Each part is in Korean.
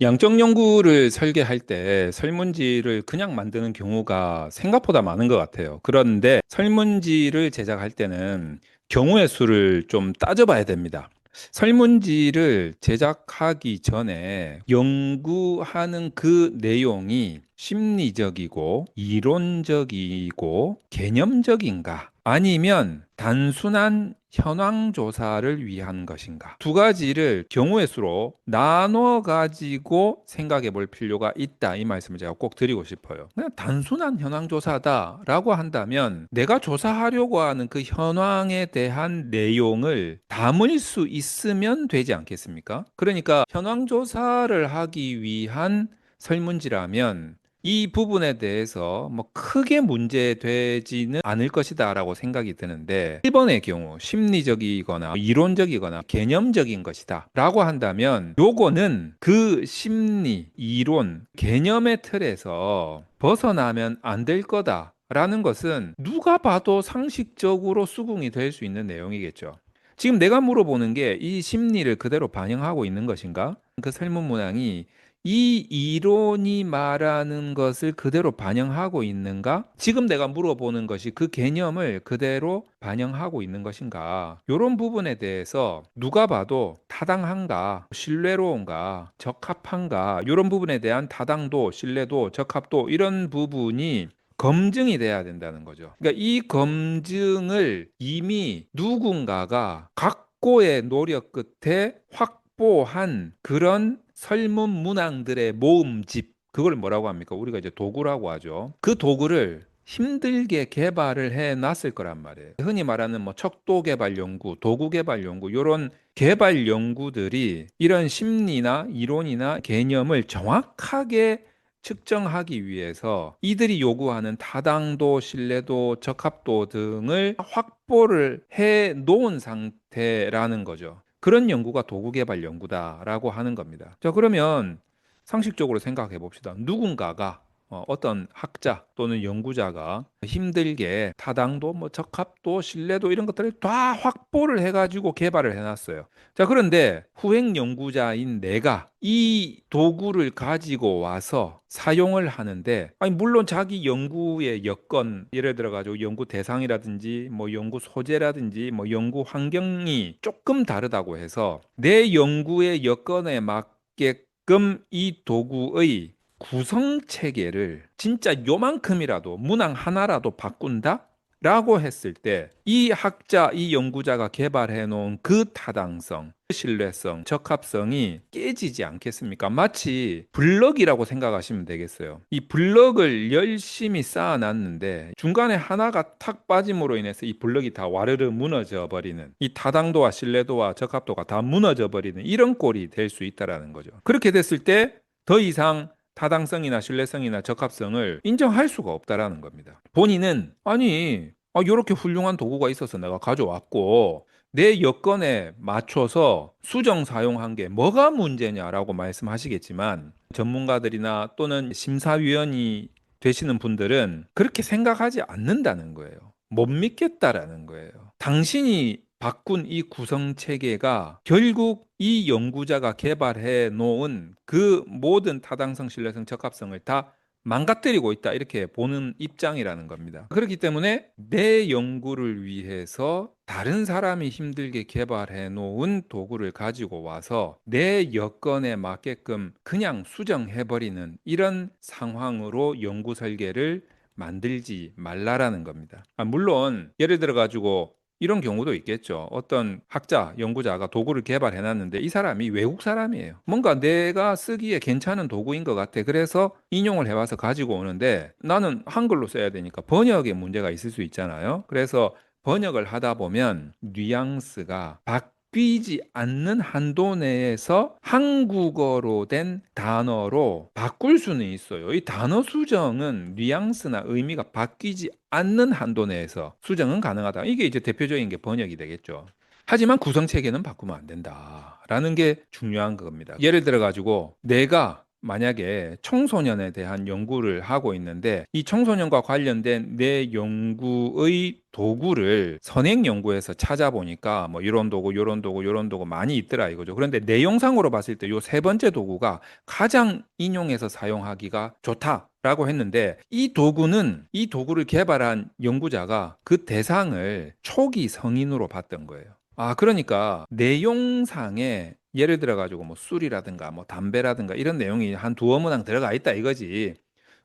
양적 연구를 설계할 때 설문지를 그냥 만드는 경우가 생각보다 많은 것 같아요. 그런데 설문지를 제작할 때는 경우의 수를 좀 따져봐야 됩니다. 설문지를 제작하기 전에 연구하는 그 내용이 심리적이고 이론적이고 개념적인가 아니면 단순한 현황 조사를 위한 것인가? 두 가지를 경우의 수로 나눠 가지고 생각해 볼 필요가 있다. 이 말씀을 제가 꼭 드리고 싶어요. 그냥 단순한 현황 조사다라고 한다면 내가 조사하려고 하는 그 현황에 대한 내용을 담을 수 있으면 되지 않겠습니까? 그러니까 현황 조사를 하기 위한 설문지라면 이 부분에 대해서 뭐 크게 문제되지는 않을 것이다라고 생각이 드는데 1번의 경우 심리적이거나 이론적이거나 개념적인 것이다라고 한다면 요거는 그 심리, 이론, 개념의 틀에서 벗어나면 안 될 거다. 라는 것은 누가 봐도 상식적으로 수긍이 될 수 있는 내용이겠죠. 지금 내가 물어보는 게 이 심리를 그대로 반영하고 있는 것인가? 그 설문 문항이 이 이론이 말하는 것을 그대로 반영하고 있는가? 지금 내가 물어보는 것이 그 개념을 그대로 반영하고 있는 것인가? 이런 부분에 대해서 누가 봐도 타당한가, 신뢰로운가, 적합한가, 이런 부분에 대한 타당도, 신뢰도, 적합도 이런 부분이 검증이 돼야 된다는 거죠. 그러니까 이 검증을 이미 누군가가 각고의 노력 끝에 확보한 그런 설문 문항들의 모음집 그걸 뭐라고 합니까? 우리가 이제 도구라고 하죠. 그 도구를 힘들게 개발을 해 놨을 거란 말이에요. 흔히 말하는 뭐 척도 개발 연구, 도구 개발 연구 이런 개발 연구들이 이런 심리나 이론이나 개념을 정확하게 측정하기 위해서 이들이 요구하는 타당도, 신뢰도, 적합도 등을 확보를 해 놓은 상태라는 거죠. 그런 연구가 도구 개발 연구다라고 하는 겁니다. 자, 그러면 상식적으로 생각해 봅시다. 누군가가 어, 어떤 학자 또는 연구자가 힘들게 타당도, 뭐 적합도, 신뢰도 이런 것들을 다 확보를 해가지고 개발을 해놨어요. 자, 그런데 후행 연구자인 내가 이 도구를 가지고 와서 사용을 하는데, 아니, 물론 자기 연구의 여건, 예를 들어가지고 연구 대상이라든지, 뭐 연구 소재라든지, 뭐 연구 환경이 조금 다르다고 해서 내 연구의 여건에 맞게끔 이 도구의 구성 체계를 진짜 요만큼이라도 문항 하나라도 바꾼다? 라고 했을 때 이 학자, 이 연구자가 개발해 놓은 그 타당성, 신뢰성, 적합성이 깨지지 않겠습니까? 마치 블럭이라고 생각하시면 되겠어요. 이 블럭을 열심히 쌓아놨는데 중간에 하나가 탁 빠짐으로 인해서 이 블럭이 다 와르르 무너져 버리는 이 타당도와 신뢰도와 적합도가 다 무너져 버리는 이런 꼴이 될 수 있다라는 거죠. 그렇게 됐을 때 더 이상 타당성이나 신뢰성이나 적합성을 인정할 수가 없다라는 겁니다. 본인은 아니 아, 이렇게 훌륭한 도구가 있어서 내가 가져왔고 내 여건에 맞춰서 수정 사용한 게 뭐가 문제냐라고 말씀하시겠지만 전문가들이나 또는 심사위원이 되시는 분들은 그렇게 생각하지 않는다는 거예요. 못 믿겠다라는 거예요. 당신이 바꾼 이 구성 체계가 결국 이 연구자가 개발해 놓은 그 모든 타당성, 신뢰성, 적합성을 다 망가뜨리고 있다 이렇게 보는 입장이라는 겁니다. 그렇기 때문에 내 연구를 위해서 다른 사람이 힘들게 개발해 놓은 도구를 가지고 와서 내 여건에 맞게끔 그냥 수정해 버리는 이런 상황으로 연구 설계를 만들지 말라라는 겁니다. 아, 물론 예를 들어 가지고 이런 경우도 있겠죠. 어떤 학자, 연구자가 도구를 개발해 놨는데 이 사람이 외국 사람이에요. 뭔가 내가 쓰기에 괜찮은 도구인 것 같아. 그래서 인용을 해와서 가지고 오는데 나는 한글로 써야 되니까 번역에 문제가 있을 수 있잖아요. 그래서 번역을 하다 보면 뉘앙스가 바 뀌지 않는 한도 내에서 한국어로 된 단어로 바꿀 수는 있어요. 이 단어 수정은 뉘앙스나 의미가 바뀌지 않는 한도 내에서 수정은 가능하다. 이게 이제 대표적인 게 번역이 되겠죠. 하지만 구성 체계는 바꾸면 안 된다라는 게 중요한 겁니다. 예를 들어 가지고 내가 만약에 청소년에 대한 연구를 하고 있는데 이 청소년과 관련된 내 연구의 도구를 선행 연구에서 찾아보니까 뭐 이런 도구, 요런 도구, 요런 도구 많이 있더라 이거죠. 그런데 내용상으로 봤을 때 요 세 번째 도구가 가장 인용해서 사용하기가 좋다 라고 했는데 이 도구는 이 도구를 개발한 연구자가 그 대상을 초기 성인으로 봤던 거예요. 아, 그러니까 내용상에 예를 들어 가지고 뭐 술이라든가 뭐 담배라든가 이런 내용이 한 두어 문항 들어가 있다 이거지.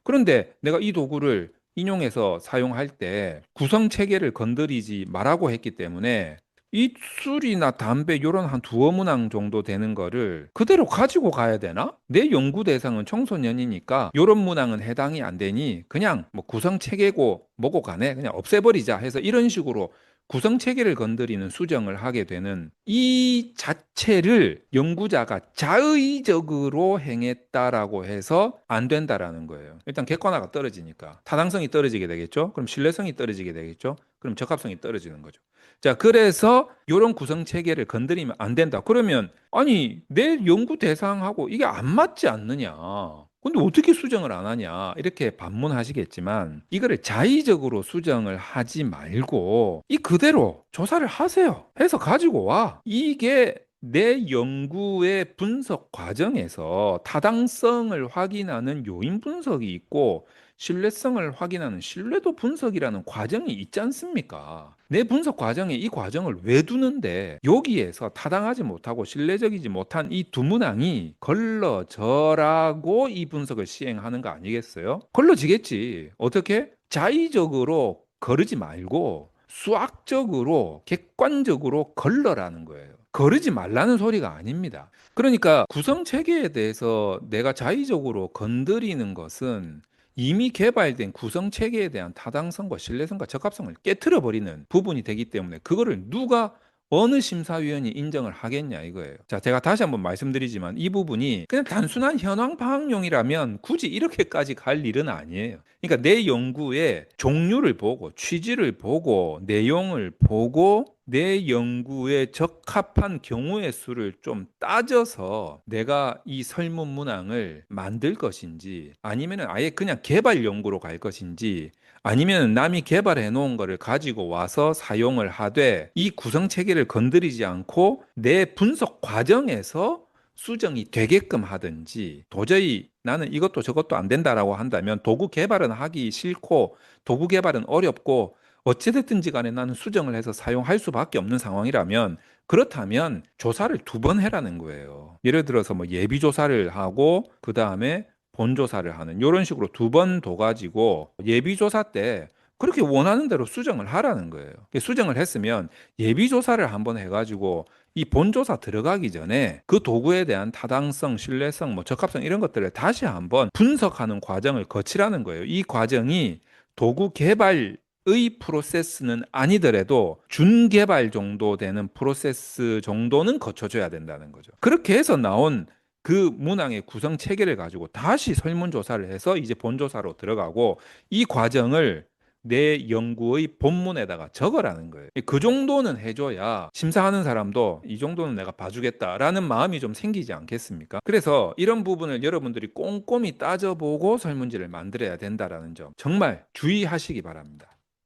그런데 내가 이 도구를 인용해서 사용할 때 구성 체계를 건드리지 말라고 했기 때문에 이 술이나 담배 요런 한 두어 문항 정도 되는 거를 그대로 가지고 가야 되나? 내 연구 대상은 청소년이니까 요런 문항은 해당이 안 되니 그냥 뭐 구성 체계고 뭐고 간에 그냥 없애버리자 해서 이런 식으로 구성 체계를 건드리는 수정을 하게 되는 이 자체를 연구자가 자의적으로 행했다라고 해서 안 된다라는 거예요. 일단 객관화가 떨어지니까 타당성이 떨어지게 되겠죠. 그럼 신뢰성이 떨어지게 되겠죠. 그럼 적합성이 떨어지는 거죠. 자, 그래서 이런 구성 체계를 건드리면 안 된다. 그러면 아니 내 연구 대상하고 이게 안 맞지 않느냐? 근데 어떻게 수정을 안 하냐? 이렇게 반문하시겠지만 이거를 자의적으로 수정을 하지 말고 이 그대로 조사를 하세요. 해서 가지고 와. 이게 내 연구의 분석 과정에서 타당성을 확인하는 요인 분석이 있고 신뢰성을 확인하는 신뢰도 분석이라는 과정이 있지 않습니까? 내 분석 과정에 이 과정을 왜 두는데 여기에서 타당하지 못하고 신뢰적이지 못한 이 두 문항이 걸러져라고 이 분석을 시행하는 거 아니겠어요? 걸러지겠지. 어떻게? 자의적으로 거르지 말고 수학적으로 객관적으로 걸러라는 거예요. 거르지 말라는 소리가 아닙니다. 그러니까 구성 체계에 대해서 내가 자의적으로 건드리는 것은 이미 개발된 구성 체계에 대한 타당성과 신뢰성과 적합성을 깨트려 버리는 부분이 되기 때문에 그거를 누가 어느 심사위원이 인정을 하겠냐 이거예요. 자, 제가 다시 한번 말씀드리지만 이 부분이 그냥 단순한 현황 파악용이라면 굳이 이렇게까지 갈 일은 아니에요. 그러니까 내 연구의 종류를 보고 취지를 보고 내용을 보고 내 연구에 적합한 경우의 수를 좀 따져서 내가 이 설문 문항을 만들 것인지 아니면 아예 그냥 개발 연구로 갈 것인지 아니면 남이 개발해 놓은 거를 가지고 와서 사용을 하되 이 구성 체계를 건드리지 않고 내 분석 과정에서 수정이 되게끔 하든지 도저히 나는 이것도 저것도 안 된다라고 한다면 도구 개발은 하기 싫고 도구 개발은 어렵고 어찌됐든지 간에 나는 수정을 해서 사용할 수밖에 없는 상황이라면 그렇다면 조사를 두 번 해라는 거예요. 예를 들어서 뭐 예비 조사를 하고 그 다음에 본 조사를 하는 이런 식으로 두 번 둬가지고 예비 조사 때 그렇게 원하는 대로 수정을 하라는 거예요. 수정을 했으면 예비 조사를 한번 해가지고 이 본조사 들어가기 전에 그 도구에 대한 타당성, 신뢰성, 뭐 적합성 이런 것들을 다시 한번 분석하는 과정을 거치라는 거예요. 이 과정이 도구 개발 의 프로세스는 아니더라도 준개발 정도 되는 프로세스 정도는 거쳐줘야 된다는 거죠. 그렇게 해서 나온 그 문항의 구성 체계를 가지고 다시 설문조사를 해서 이제 본조사로 들어가고 이 과정을 내 연구의 본문에다가 적어라는 거예요. 그 정도는 해줘야 심사하는 사람도 이 정도는 내가 봐주겠다라는 마음이 좀 생기지 않겠습니까? 그래서 이런 부분을 여러분들이 꼼꼼히 따져보고 설문지를 만들어야 된다라는 점 정말 주의하시기 바랍니다.